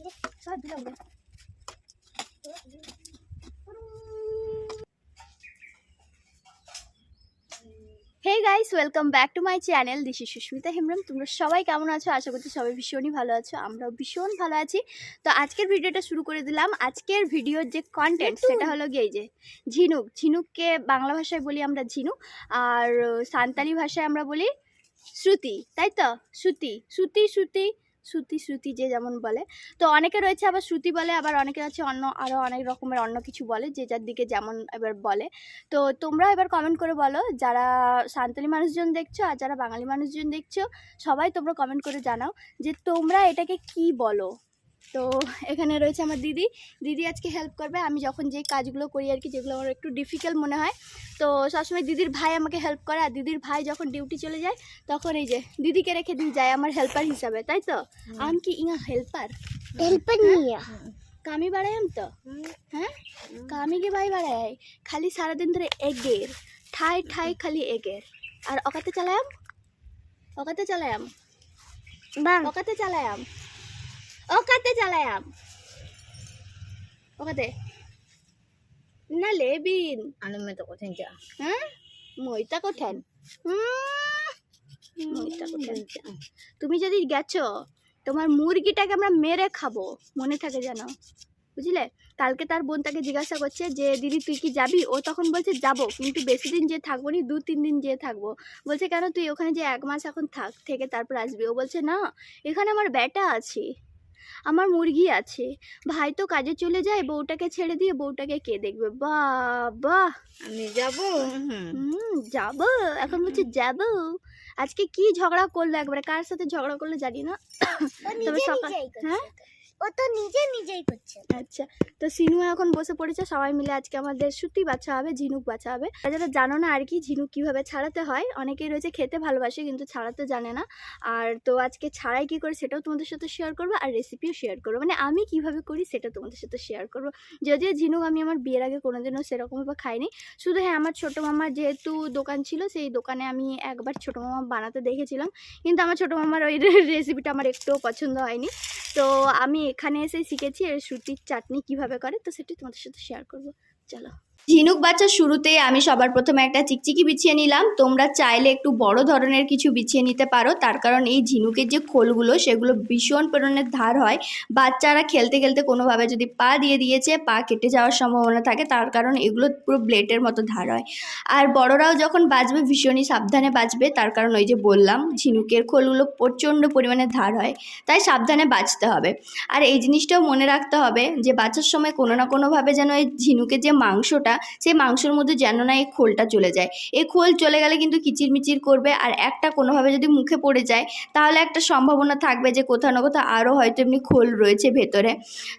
Hey guys welcome back to my channel this is Susmita Hembram তোমরা সবাই কেমন আছো? আশা করছি সবাই ভীষণই ভালো আছো। আমরাও ভীষণ ভালো আছি। তো আজকের ভিডিওটা শুরু করে দিলাম। আজকের ভিডিওর যে কন্টেন্ট সেটা হলো গিয়ে যে ঝিনুক। ঝিনুককে বাংলা ভাষায় বলি আমরা ঝিনুক। আর সান্তালি ভাষায় আমরা বলি শ্রুতি। তাই তো? শ্রুতি। শ্রুতি শ্রুতি শ্রুতি শ্রুতি যে যেমন বলে। তো অনেকে রয়েছে আবার শ্রুতি বলে, আবার অনেকে আছে অন্য আরও অনেক রকমের অন্য কিছু বলে, যে যার দিকে যেমন এবার বলে। তো তোমরা এবার কমেন্ট করে বলো, যারা সান্তালি মানুষজন দেখছ আর যারা বাঙালি মানুষজন দেখছ, সবাই তোমরা কমেন্ট করে জানাও যে তোমরা এটাকে কি বলো? তো এখানে রয়েছে আমার দিদি। দিদি আজকে হেল্প করবে। আমি যখন যে কাজগুলো করি আর কি যেগুলো আমার একটু ডিফিকাল্ট মনে হয় তো সবসময় দিদির ভাই আমাকে হেল্প করে। আর দিদির ভাই যখন ডিউটি চলে যায় তখন এই যে দিদিকে রেখে দিয়ে যায় আমার হেল্পার হিসাবে তাই তো? আম কি ইঙা হেল্পার হেল্পার নিয়ে। কামি বাড়াইম তো? হ্যাঁ? কামি কে ভাই বাড়াই? খালি সারাদিন ধরে এগের। ঠাই ঠাই খালি এগের। আর অকাতে চালায়াম অকাতে চালায়াম বাং অকাতে চালায়াম অকাতে চালায়াম। অকাতে না লেবিন। আমি তো কোথায় যা। হ্যাঁ? মইতা কোঠেন। তুমি যদি গেছো তোমার মুরগিটাকে আমরা মেরে খাব। মনে থাকে জানো বুঝলে? কালকে তার বোন তাকে জিজ্ঞাসা করছে যে দিদি তুই কি যাবি? ও তখন বলছে যাব। কিন্তু বেশি দিন যে থাকব নি দু তিন দিন যেয়ে থাকব। বলছে কেন তুই ওখানে যে এক মাস এখন থাক থেকে তারপর আসবি? ও বলছে না এখানে আমার ব্যাটা আছে। আমার মুরগি আছে। ভাই তো কাজে চলে যায় বউটাকে ছেড়ে দিয়ে বউটাকে কে দেখবে? বাবা। আমি যাব হুম। যাব। এখন বলছি যাব। আজকে কি ঝগড়া করল একবারে? কার সাথে ঝগড়া করল জানি না। তবে সকাল হ্যাঁ? ও তো নিজে নিজেই করছে। আচ্ছা তো সিনু এখন বসে পড়েছে, সবাই মিলে আজকে আমাদের সুতি বাচ্চা হবে, ঝিনুক বাচ্চা হবে। যারা জানো না আর কি ঝিনুক কীভাবে ছাড়াতে হয়, অনেকেই রয়েছে খেতে ভালোবাসে কিন্তু ছাড়াতে জানে না। আর তো আজকে ছাড়াই কি করে সেটাও তোমাদের সাথে শেয়ার করব, আর রেসিপিও শেয়ার করব। মানে আমি কীভাবে করি সেটা তোমাদের সাথে শেয়ার করব। যদিও ঝিনুক আমি আমার বিয়ের আগে কোনোদিনও সেরকমভাবে খাইনি। শুধু হ্যাঁ আমার ছোটো মামার যেহেতু দোকান ছিল, সেই দোকানে আমি একবার ছোটো মামা বানাতে দেখেছিলাম। কিন্তু আমার ছোটো মামার ওই রেসিপিটা আমার একটুও পছন্দ হয়নি। তো আমি এখানে এসে শিখেছি এর সুতির চাটনি কীভাবে করে তো সেটি তোমাদের সাথে শেয়ার করব। চলো। ঝিনুক বাচ্চার শুরুতেই আমি সবার প্রথমে একটা চিকচিকি বিছিয়ে নিলাম। তোমরা চাইলে একটু বড় ধরনের কিছু বিছিয়ে নিতে পারো। তার কারণ এই ঝিনুকের যে খোলগুলো, সেগুলো ভীষণ পরিমাণে ধার হয়। বাচ্চারা খেলতে খেলতে কোনোভাবে যদি পা দিয়ে দিয়েছে, পা কেটে যাওয়ার সম্ভাবনা থাকে। তার কারণ এগুলো পুরো ব্লেডের মতো ধার হয়। আর বড়রাও যখন বাজবে ভীষণই সাবধানে বাজবে তার কারণ ওই যে বললাম, ঝিনুকের খোলগুলো প্রচণ্ড পরিমাণে ধার হয়। তাই সাবধানে বাজতে হবে। আর এই জিনিসটাও মনে রাখতে হবে যে বাচ্চার সময় কোনো না কোনোভাবে যেন এই ঝিনুকের যে মাংসটা, সেই মাংসের মধ্যে যেন না এই খোলটা চলে যায়। এই খোল চলে গেলে কিন্তু কিচিরমিচির করবে আর একটা কোনোভাবে যদি মুখে পড়ে যায়, তাহলে একটা সম্ভাবনা থাকবে যে কোথাও না কোথাও আরও হয়তো এমনি খোল রয়েছে ভেতরে।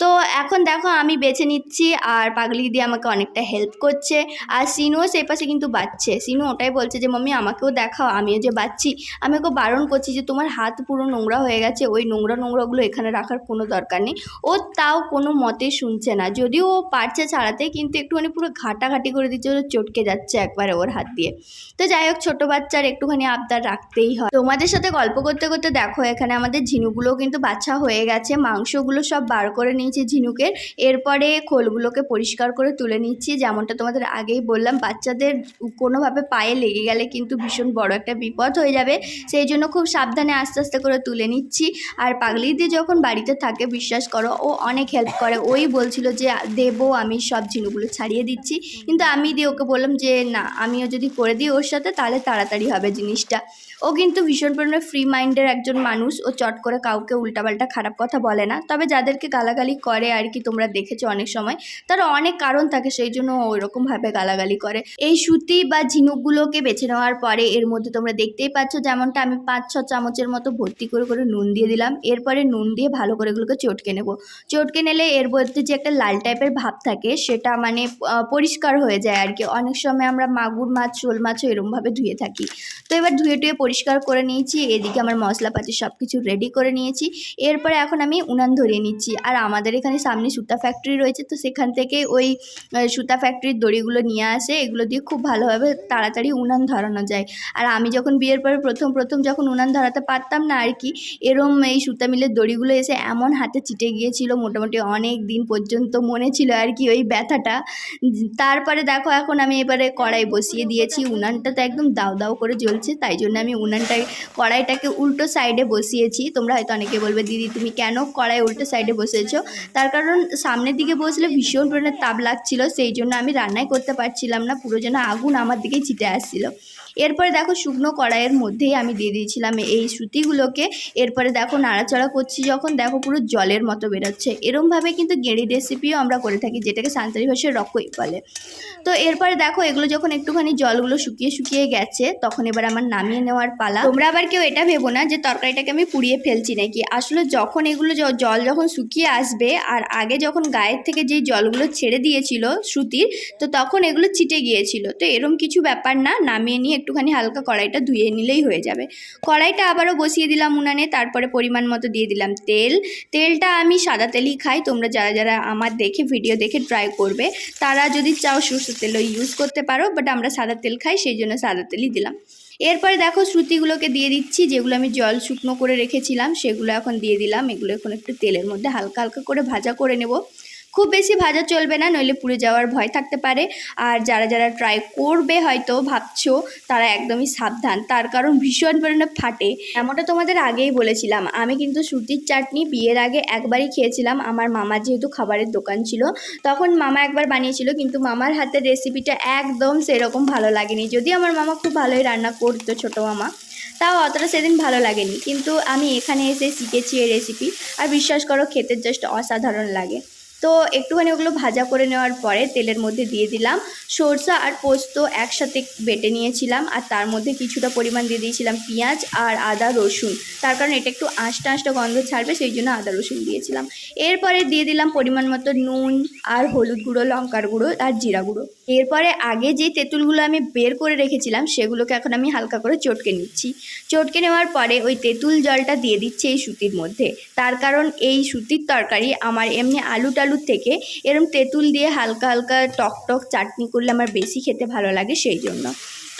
তো এখন দেখো আমি বেছে নিচ্ছি আর পাগলি দিয়ে আমাকে অনেকটা হেল্প করছে। আর সিনুও সেই পাশে কিন্তু বাচ্চে সিনু ওটাই বলছে যে, মাম্মি, আমাকেও দেখাও, আমিও যে বাচ্চি আমি ওকে বারণ করছি যে, তোমার হাত পুরো নোংরা হয়ে গেছে, ওই নোংরা নোংরাগুলো এখানে রাখার কোনো দরকার নেই। ও তাও কোনো মতে শুনছে না। যদিও ও পারছে ছাড়াতে, কিন্তু একটুখানি পুরো ঘাটাঘাটি করে দিচ্ছে, ওর চটকে যাচ্ছে একবারে ওর হাত দিয়ে। তো যাই হোক, ছোটো বাচ্চার একটুখানি আবদার রাখতেই হয়। তোমাদের সাথে গল্প করতে করতে দেখো, এখানে আমাদের ঝিনুকগুলোও কিন্তু বাচ্চা হয়ে গেছে। মাংসগুলো সব বার করে নিয়েছি ঝিনুকের। এরপরে খোলগুলোকে পরিষ্কার করে তুলে নিচ্ছি। যেমনটা তোমাদের আগেই বললাম, বাচ্চাদের কোনোভাবে পায়ে লেগে গেলে কিন্তু ভীষণ বড় একটা বিপদ হয়ে যাবে। সেই জন্য খুব সাবধানে আস্তে আস্তে করে তুলে নিচ্ছি। আর পাগলি দিয়ে যখন বাড়িতে থাকে, বিশ্বাস করো, ও অনেক হেল্প করে। ওই বলছিল যে, দেবো আমি সব ঝিনুকগুলো। ছাড়িয়ে দিচ্ছি। কিন্তু আমি দিয়ে ওকে বললাম যে, না, আমিও যদি করে দিই ওর সাথে, তাহলে তাড়াতাড়ি হবে জিনিসটা। ও কিন্তু ভীষণ পরিমাণে ফ্রি মাইন্ডের একজন মানুষ। ও চট করে কাউকে উল্টাপাল্টা খারাপ কথা বলে না। তবে যাদেরকে গালাগালি করে আর কি তোমরা দেখেছ অনেক সময় তারা অনেক কারণ থাকে সেই জন্য ওইরকমভাবে গালাগালি করে। এই সুতি বা ঝিনুকগুলোকে বেছে নেওয়ার পরে এর মধ্যে তোমরা দেখতেই পাচ্ছ যেমনটা আমি পাঁচ, ছ চামচের মতো ভর্তি করে করে নুন দিয়ে দিলাম। এরপরে নুন দিয়ে ভালো করে এগুলোকে চটকে নেব। চটকে নিলে এর মধ্যে যে একটা লাল টাইপের ভাব থাকে, সেটা মানে পরিষ্কার হয়ে যায় আর কি। অনেক সময় আমরা মাগুর মাছ, শোল মাছও এরমভাবে ধুয়ে থাকি। তো এবার ধুয়ে টুয়ে পরিষ্কার করে নিয়েছি, এদিকে আমার মশলাপাতি সব কিছু রেডি করে নিয়েছি। এরপরে এখন আমি উনান ধরিয়ে নিচ্ছি। আর আমাদের এখানে সামনে সুতা ফ্যাক্টরি রয়েছে, তো সেখান থেকে ওই সুতা ফ্যাক্টরির দড়িগুলো নিয়ে আসে। এগুলো দিয়ে খুব ভালোভাবে তাড়াতাড়ি উনান ধরানো যায়। আর আমি যখন বিয়ের পরে প্রথম প্রথম যখন উনান ধরাতে পারতাম না আর কি, এরম এই সুতা মিলের দড়িগুলো এসে এমন হাতে চিটে গিয়েছিল, মোটামুটি অনেক দিন পর্যন্ত মনে ছিল আর কি ওই ব্যথাটা। তারপরে দেখো, এখন আমি এবারে কড়াই বসিয়ে দিয়েছি। উনানটা তো একদম দাও দাও করে জ্বলছে, তাই জন্য আমি উনানটাই কড়াইটাকে উল্টো সাইডে বসিয়েছি। তোমরা হয়তো অনেকে বলবে, দিদি, তুমি কেন কড়াই উল্টো সাইডে বসেছো তার কারণ সামনের দিকে বসলে ভীষণ পরিমাণে তাপ লাগছিল, সেই জন্য আমি রান্নাই করতে পারছিলাম না। পুরো যেন আগুন আমার দিকেই ছিটে আসছিল। এরপরে দেখো শুকনো কড়াইয়ের মধ্যেই আমি দিয়ে দিয়েছিলাম এই সুতিগুলোকে। এরপরে দেখো নাড়াচাড়া করছি যখন, দেখো পুরো জলের মতো বেরোচ্ছে। এরমভাবে কিন্তু গেঁড়ি রেসিপিও আমরা করে থাকি, যেটাকে সান্তালি ভাষায় রকই বলে। তো এরপরে দেখো এগুলো যখন একটুখানি জলগুলো শুকিয়ে শুকিয়ে গেছে, তখন এবার আমার নামিয়ে নেওয়ার পালা। তোমরা আবার কেউ এটা ভেবো না যে তরকারিটাকে আমি পুড়িয়ে ফেলছি নাকি? আসলে যখন এগুলো জল যখন শুকিয়ে আসবে, আর আগে যখন গায়ের থেকে যেই জলগুলো ছেড়ে দিয়েছিল শ্রুতির তো তখন এগুলো ছিটে গিয়েছিল। তো এরম কিছু ব্যাপার না, নামিয়ে নিয়ে একটুখানি হালকা কড়াইটা ধুয়ে নিলেই হয়ে যাবে। কড়াইটা আবারও বসিয়ে দিলাম উনানে, তারপরে পরিমাণ মতো দিয়ে দিলাম তেল। তেলটা আমি সাদা তেলই খাই, তোমরা যারা যারা আমার দেখে, ভিডিও দেখে ট্রাই করবে, তারা যদি চাও সরষের তেলও ইউজ করতে পারো বাট আমরা সাদা তেল খাই, সেই জন্য সাদা তেলই দিলাম। এরপরে দেখো শ্রুতিগুলোকে দিয়ে দিচ্ছি, যেগুলো আমি জল শুকনো করে রেখেছিলাম, সেগুলো এখন দিয়ে দিলাম। এগুলো এখন একটু তেলের মধ্যে হালকা হালকা করে ভাজা করে নেব। খুব বেশি ভাজা চলবে না, নইলে পুড়ে যাওয়ার ভয় থাকতে পারে। আর যারা যারা ট্রাই করবে হয়তো ভাবছ তারা একদমই সাবধান, তার কারণ ভীষণ পরিমাণে ফাটে। এমনটা তোমাদের আগেই বলেছিলাম, আমি কিন্তু সুতির চাটনি বিয়ের আগে একবারই খেয়েছিলাম, আমার মামার যেহেতু খাবারের দোকান ছিল। তখন মামা একবার বানিয়েছিল, কিন্তু মামার হাতের রেসিপিটা একদম সেরকম ভালো লাগেনি। যদি আমার মামা খুব ভালোই রান্না করতো, ছোটো মামা, তাও অতটা সেদিন ভালো লাগেনি। কিন্তু আমি এখানে এসে শিখেছি এই রেসিপি আর বিশ্বাস করো খেতে জাস্ট অসাধারণ লাগে। তো একটুখানি ওগুলো ভাজা করে নেওয়ার পরে তেলের মধ্যে দিয়ে দিলাম। সরষা আর পোস্ত একসাথে বেটে নিয়েছিলাম আর তার মধ্যে কিছুটা পরিমাণ দিয়ে দিয়েছিলাম পেঁয়াজ আর আদা রসুন। তার কারণ এটা একটু আঁশটা আঁশটা গন্ধ ছাড়বে, সেই জন্য আদা রসুন দিয়েছিলাম। এরপরে দিয়ে দিলাম পরিমাণ মতো নুন আর হলুদ গুঁড়ো, লঙ্কার গুঁড়ো আর জিরা গুঁড়ো। এরপরে আগে যে তেঁতুলগুলো আমি বের করে রেখেছিলাম, সেগুলোকে এখন আমি হালকা করে চটকে নিচ্ছি। চটকে নেওয়ার পরে ওই তেঁতুল জলটা দিয়ে দিচ্ছি এই সুতির মধ্যে। তার কারণ এই সুতির তরকারি আমার এমনি আলু টালুর থেকে এরম তেঁতুল দিয়ে হালকা হালকা টক টক চাটনি করলে আমার বেশি খেতে ভালো লাগে সেই জন্য।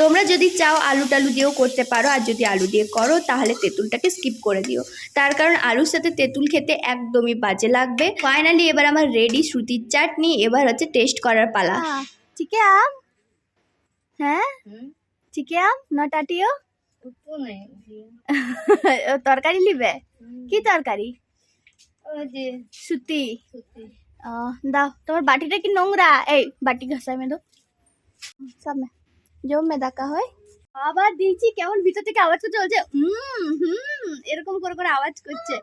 তোমরা যদি চাও আলু টালু দিয়েও করতে পারো, আর যদি আলু দিয়ে করো তাহলে তেঁতুলটাকে স্কিপ করে দিও। তার কারণ আলুর সাথে তেঁতুল খেতে একদমই বাজে লাগবে। ফাইনালি এবার আমার রেডি সুতির চাটনি, এবার হচ্ছে টেস্ট করার পালা। হ্যাঁ হুম চিকে আম নটাটিও উঠবো নাই তরকারি লিবে কি তরকারি সুতি দাও তোমার বাটিটা কি নোংরা এই বাটি ঘষাই মে দো সব মে ডাকা হয় আবার দিয়েছি কেমন ভিতর থেকে আওয়াজ করছে বলছে হুম হুম এরকম করে করে আওয়াজ করছে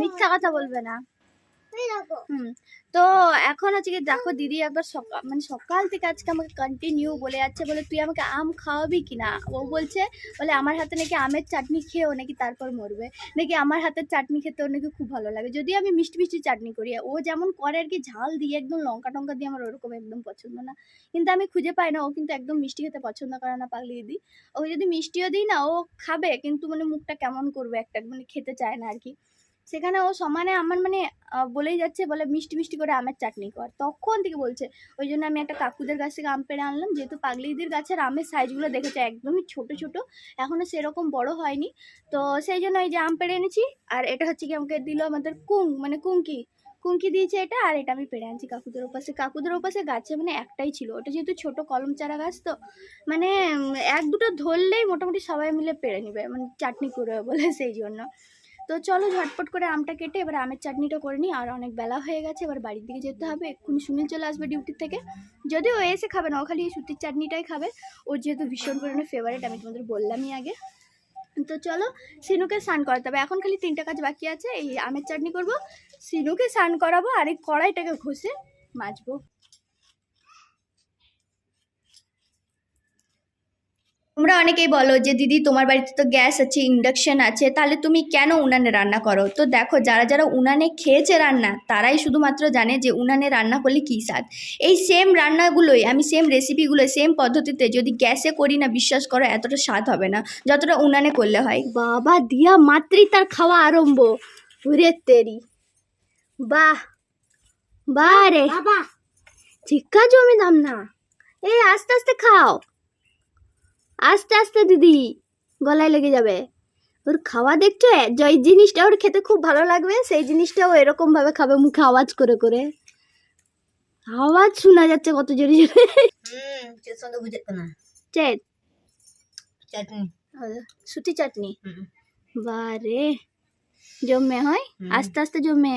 মিথ্যা কথা বলবে না হুম, তো এখন হচ্ছে কি দেখো দিদি একবার সকাল মানে সকাল থেকে আজকে আমাকে কন্টিনিউ বলে যাচ্ছে, বলে তুই আমাকে আম খাওয়াবি কি না ও বলছে, বলে আমার হাতে নাকি আমের চাটনি খেয়ে ও নাকি তারপর মরবে। নাকি আমার হাতের চাটনি খেতে ওর নাকি খুব ভালো লাগে। যদি আমি মিষ্টি মিষ্টি চাটনি করি। ও যেমন করে আর কি, ঝাল দিয়ে একদম লঙ্কা টঙ্কা দিয়ে আমার ওরকম একদম পছন্দ না। কিন্তু আমি খুঁজে পাই না, ও কিন্তু একদম মিষ্টি খেতে পছন্দ করে না পাগলি দিদি। ওকে যদি মিষ্টিও দিই না, ও খাবে, কিন্তু মানে মুখটা কেমন করবে একটা মানে খেতে চায় না আর কি। সেখানে ও সমানে আমার মানে বলেই যাচ্ছে, বলে মিষ্টি মিষ্টি করে আমের চাটনি কর। তখন থেকে বলছে, ওই জন্য আমি একটা কাকুদের গাছ থেকে আম পেড়ে আনলাম। যেহেতু পাগলিদির গাছের আমের সাইজগুলো দেখেছে একদমই ছোট ছোট এখনও সেরকম বড় হয়নি। তো সেই জন্য এই যে আম পেড়ে এনেছি, আর এটা হচ্ছে কি আমাকে দিল আমাদের কুং মানে কুঙ্কি কুঙ্কি দিয়েছে এটা, আর এটা আমি পেড়ে আনছি কাকুদের ওপাশে। কাকুদের ওপাশে গাছে মানে একটাই ছিল। ওটা যেহেতু ছোট কলম চারা গাছ, তো মানে এক দুটো ধরলেই মোটামুটি সবাই মিলে পেড়ে নেবে মানে চাটনি করে বলে সেই জন্য। তো চলো ঝটপট করে আমটা কেটে এবার আমের চাটনিটা করে নিই। আর অনেক বেলা হয়ে গেছে, এবার বাড়ির দিকে যেতে হবে। এক্ষুনি সুনীল চলে আসবে ডিউটি থেকে। যদিও ও এসে খাবে না, ও খালি সুতির চাটনিটাই খাবে। ওর যেহেতু ভীষণ পরিমাণে ফেভারিট আমি তোমাদের বললামই আগে। তো চলো সিনুকে স্নান করাতে হবে। এখন খালি তিনটা কাজ বাকি আছে, এই আমের চাটনি করব, সিনুকে স্নান করাবো, আর এই কড়াইটাকে ঘষে মাজবো। তোমরা অনেকেই বলো যে দিদি তোমার বাড়িতে তো গ্যাস আছে ইন্ডাকশন আছে তাহলে তুমি কেন উনানে রান্না করো? তো দেখো যারা যারা উনানে খেয়েছে রান্না তারাই শুধুমাত্র জানে যে উনানে রান্না করলে কী স্বাদ। এই সেম রান্নাগুলোই আমি সেম রেসিপিগুলো সেম পদ্ধতিতে যদি গ্যাসে করি না বিশ্বাস করো এতটা স্বাদ হবে না যতটা উনানে করলে হয়। বাবা দিয়া মাত্রই তার খাওয়া আরম্ভ। ঘুরে তেরি। বাহ বাহ রে। বাবা। ঠিকা জমি দাম না। এই আস্তে আস্তে খাও। আস্তে আস্তে দিদি গলায় লেগে যাবে। ওর খাওয়া দেখছ? এ? যে জিনিসটা ওর খেতে খুব ভালো লাগবে সেই জিনিসটাও এরকমভাবে খাবে মুখে আওয়াজ করে করে। আওয়াজ শোনা যাচ্ছে কত জোরে। জোরে চেট চাটনি। সুতি চাটনি। বারে জমে হয়? আস্তে আস্তে জমে।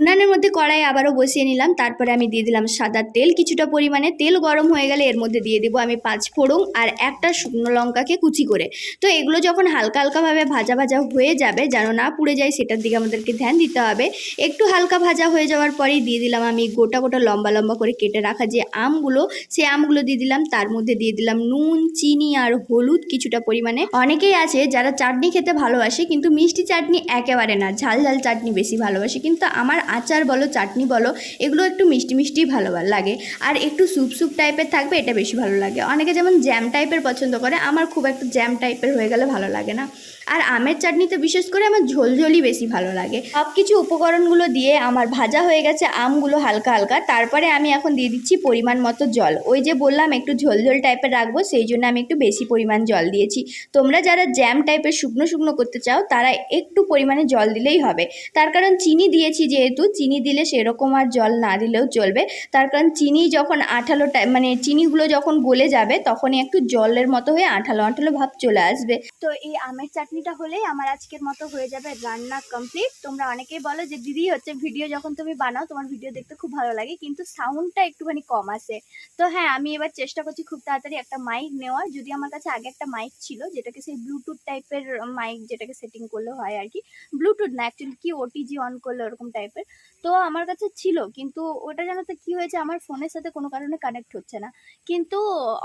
উনানের মধ্যে কড়াই আবারও বসিয়ে নিলাম, তারপরে আমি দিয়ে দিলাম সাদা তেল। কিছুটা পরিমাণে তেল গরম হয়ে গেলে এর মধ্যে দিয়ে দেবো আমি পাঁচ ফোড়ন আর একটা শুকনো লঙ্কাকে কুচি করে। তো এগুলো যখন হালকা হালকাভাবে ভাজা ভাজা হয়ে যাবে, যেন না পুড়ে যায়, সেটার দিকে আমাদেরকে ধ্যান দিতে হবে। একটু হালকা ভাজা হয়ে যাওয়ার পরেই দিয়ে দিলাম আমি গোটা গোটা লম্বা লম্বা করে কেটে রাখা যে আমগুলো সেই আমগুলো দিয়ে দিলাম। তার মধ্যে দিয়ে দিলাম নুন, চিনি আর হলুদ কিছুটা পরিমাণে। অনেকেই আছে যারা চাটনি খেতে ভালোবাসে, কিন্তু মিষ্টি চাটনি একেবারে না। ঝাল ঝাল চাটনি বেশি ভালোবাসে, কিন্তু আমার আচার বলো, চাটনি বলো, এগুলো একটু মিষ্টি মিষ্টি ভালো লাগে। আর একটু স্যুপ স্যুপ টাইপের থাকবে, এটা বেশি ভালো লাগে। অনেকে যেমন জ্যাম টাইপের পছন্দ করে, আমার খুব একটা জ্যাম টাইপের হয়ে গেলে ভালো লাগে না। আর আমের চাটনিতে বিশেষ করে আমার ঝোলঝোলই বেশি ভালো লাগে। সব কিছু উপকরণগুলো দিয়ে আমার ভাজা হয়ে গেছে, আমগুলো হালকা হালকা। তারপরে আমি এখন দিয়ে দিচ্ছি পরিমাণ মতো জল। ওই যে বললাম, একটু ঝোলঝোল টাইপের রাখব, সেই জন্য আমি একটু বেশি পরিমাণ জল দিয়েছি। তোমরা যারা জ্যাম টাইপের শুকনো শুকনো করতে চাও, তারা একটু পরিমাণে জল দিলেই হবে। তার কারণ চিনি দিয়েছি যেহেতু, চিনি দিলে সেরকম আর জল না দিলেও চলবে। তার কারণ চিনি যখন আঠালো মানে চিনিগুলো যখন গলে যাবে, তখনই একটু জলের মতো হয়ে আঠালো আঠালো ভাব চলে আসবে। তো এই আমের চাটনিটা হলেই আমার আজকের মতো হয়ে যাবে রান্না কমপ্লিট তোমরা অনেকেই বলো যে, দিদি, হচ্ছে ভিডিও যখন তুমি বানাও, তোমার ভিডিও দেখতে খুব ভালো লাগে, কিন্তু সাউন্ডটা একটুখানি কম আসে তো হ্যাঁ আমি এবার চেষ্টা করছি খুব তাড়াতাড়ি একটা মাইক নেওয়ার। যদি আমার কাছে আগে একটা মাইক ছিল, যেটাকে সেই ব্লুটুথ টাইপের মাইক যেটাকে সেটিং করলে হয় আর কি ব্লুটুথ না অ্যাকচুয়ালি কি ওটিজি অন করলে ওরকম টাইপের তো আমার কাছে ছিল, কিন্তু ওটা জানো তো কী হয়েছে, আমার ফোনের সাথে কোনো কারণে কানেক্ট হচ্ছে না। কিন্তু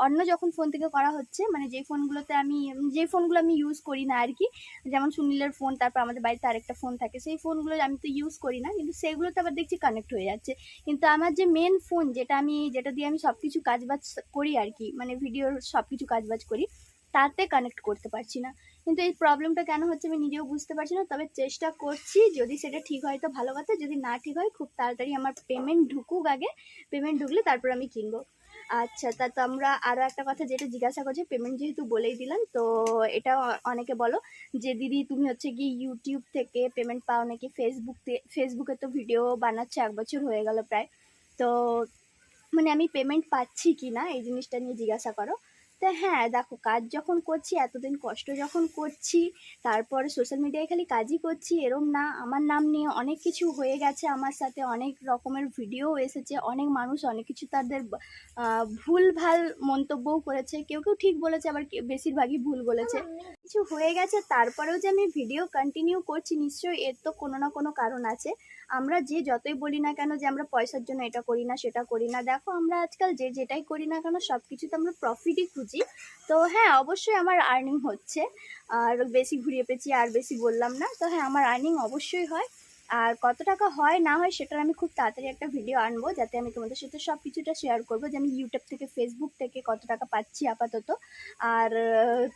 অন্য যখন ফোন থেকে করা হচ্ছে মানে যেই ফোনগুলোতে আমি যে ফোনগুলো আমি ইউজ করি না আর কি যেমন সুনীলের ফোন তারপর আমাদের বাড়িতে আরেকটা ফোন থাকে। সেই ফোনগুলো আমি তো ইউজ করি না, কিন্তু সেগুলোতে আবার দেখছি কানেক্ট হয়ে যাচ্ছে। কিন্তু আমার যে মেন ফোন যেটা আমি, যেটা দিয়ে আমি সব কিছু কাজবাজ করি আর কি মানে ভিডিওর সব কিছু কাজবাজ করি, তাতে কানেক্ট করতে পারছি না। কিন্তু এই প্রবলেমটা কেন হচ্ছে আমি নিজেও বুঝতে পারছি না। তবে চেষ্টা করছি, যদি সেটা ঠিক হয় তো ভালো কথা, যদি না ঠিক হয় খুব তাড়াতাড়ি আমার পেমেন্ট ঢুকুক আগে। পেমেন্ট ঢুকলে তারপর আমি কিনবো। আচ্ছা তা তোমরা আরও একটা কথা যেটা জিজ্ঞাসা করছি পেমেন্ট যেহেতু বলেই দিলাম, তো এটা অনেকে বলো যে, দিদি, তুমি হচ্ছে কি ইউটিউব থেকে পেমেন্ট পাও নাকি? ফেসবুক ফেসবুকে তো ভিডিও বানাচ্ছে, এক বছর হয়ে গেল প্রায়। তো মানে আমি পেমেন্ট পাচ্ছি কি না এই জিনিসটা নিয়ে জিজ্ঞাসা করো। তো হ্যাঁ দেখো কাজ যখন করছি এতদিন কষ্ট যখন করছি তারপরে সোশ্যাল মিডিয়ায় খালি কাজই করছি এরম না। আমার নাম নিয়ে অনেক কিছু হয়ে গেছে আমার সাথে অনেক রকমের ভিডিও এসেছে অনেক মানুষ অনেক কিছু তাদের আহ, ভুলভাল মন্তব্যও করেছে। কেউ কেউ ঠিক বলেছে আবার বেশিরভাগই ভুল বলেছে। কিছু হয়ে গেছে তারপরেও যে আমি ভিডিও কন্টিনিউ করছি নিশ্চয়ই এর তো কোনো না কোনো কারণ আছে। আমরা যে যতই বলি না কেন যে আমরা পয়সার জন্য এটা করি না, সেটা করি না, দেখো আমরা আজকাল যে যেটাই করি না কেন সব কিছুতে আমরা প্রফিটই খুঁজি। তো হ্যাঁ অবশ্যই আমার আর্নিং হচ্ছে। আর বেশি ঘুরিয়ে পেয়েছি, আর বেশি বললাম না। তো হ্যাঁ আমার আর্নিং অবশ্যই হয়। আর কত টাকা হয় না হয় সেটার আমি খুব তাড়াতাড়ি একটা ভিডিও আনব, যাতে আমি তোমাদের সাথে সব কিছুটা শেয়ার করব যে আমি ইউটিউব থেকে ফেসবুক থেকে কত টাকা পাচ্ছি আপাতত। আর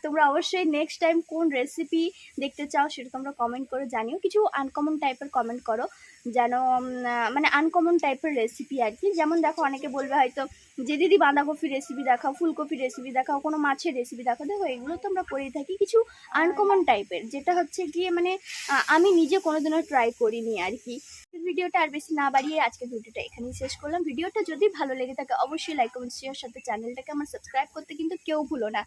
তোমরা অবশ্যই নেক্সট টাইম কোন রেসিপি দেখতে চাও সেটা তোমরা কমেন্ট করে জানিও। কিছু আনকমন টাইপের কমেন্ট করো, যেন মানে আনকমন টাইপের রেসিপি আর কি। যেমন দেখো অনেকে বলবে হয়তো যে দিদি বাঁধাকপির রেসিপি দেখাও, ফুলকপির রেসিপি দেখাও, কোনো মাছের রেসিপি দেখাও, দেখো এগুলো তো আমরা করেই থাকি। কিছু আনকমন টাইপের যেটা হচ্ছে গিয়ে মানে আমি নিজে কোনোদিনও ট্রাই করিনি আর কি। ভিডিওটা আর বেশি না বাড়িয়ে আজকে ভিডিওটা এখানেই শেষ করলাম। ভিডিওটা যদি ভালো লেগে থাকে, অবশ্যই লাইক কমেন্ট শেয়ার সাথে চ্যানেলটাকে আমার সাবস্ক্রাইব করতে কিন্তু কেউ ভুলো না।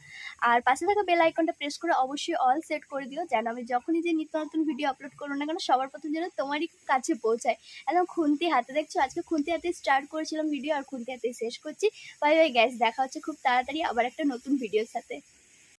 আর পাশে থাকা বেল আইকনটা প্রেস করে অবশ্যই অল সেট করে দিও, যেন আমি যখনই যে নিত্য নতুন ভিডিও আপলোড করো না কেন, সবার প্রথম যেন তোমারই কাছে পৌঁছায়। একদম খুন্তি হাতে, দেখছ? আজকে খুন্তি হাতে স্টার্ট করেছিলাম ভিডিও আর খুন্তি হাতে শেষ করছি। বাই বাই গ্যাস দেখা হচ্ছে খুব তাড়াতাড়ি আবার একটা নতুন ভিডিওর সাথে।